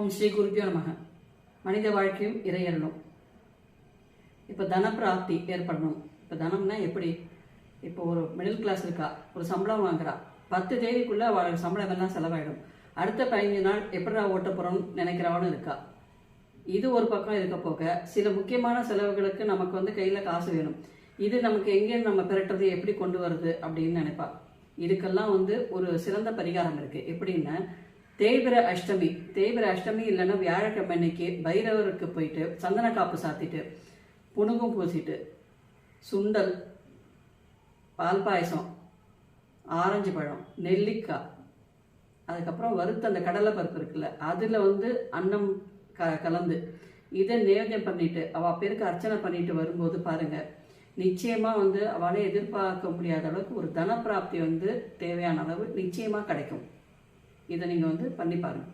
ஓம் ஸ்ரீ குருபியோ நமக. மனித வாழ்க்கையும் இறையறணும் இப்போ தனப்பிராப்தி ஏற்படணும். இப்போ தனம்னா எப்படி? இப்போ ஒரு மிடில் கிளாஸ் இருக்கா? ஒரு சம்பளம் வாங்குறா. பத்து தேதிக்குள்ளே அவளுக்கு சம்பளம் எல்லாம் செலவாயிடும். அடுத்த பதினஞ்சு நாள் எப்படிடா ஓட்ட போகிறோம்னு நினைக்கிறவனும் இருக்கா? இது ஒரு பக்கம் இருக்க போக சில முக்கியமான செலவுகளுக்கு நமக்கு வந்து கையில் காசு வேணும். இது நமக்கு எங்கேன்னு நம்ம பெரட்டுறது எப்படி கொண்டு வருது அப்படின்னு நினைப்பா. இதுக்கெல்லாம் வந்து ஒரு சிறந்த பரிகாரம் இருக்குது எப்படின்னா தேய்பிர அஷ்டமி தேய்பிர அஷ்டமி இல்லைன்னா வியாழக்கிழமை அன்னைக்கு பைரவருக்கு போயிட்டு சந்தன காப்பு சாத்திட்டு புணுகும் பூசிட்டு சுண்டல் பால் பாயசம் ஆரஞ்சு பழம் நெல்லிக்காய் அதுக்கப்புறம் வறுத்த அந்த கடலை பருப்பு இருக்குல்ல அதில் வந்து அன்னம் க கலந்து இதை நேவேத்தியம் பண்ணிட்டு அவள் பேருக்கு அர்ச்சனை பண்ணிட்டு வரும்போது பாருங்க நிச்சயமாக வந்து அவளை எதிர்பார்க்க முடியாத அளவுக்கு ஒரு தனப்பிராப்தி வந்து தேவையான அளவு நிச்சயமாக கிடைக்கும். இதை நீங்கள் வந்து பண்ணி பாருங்கள்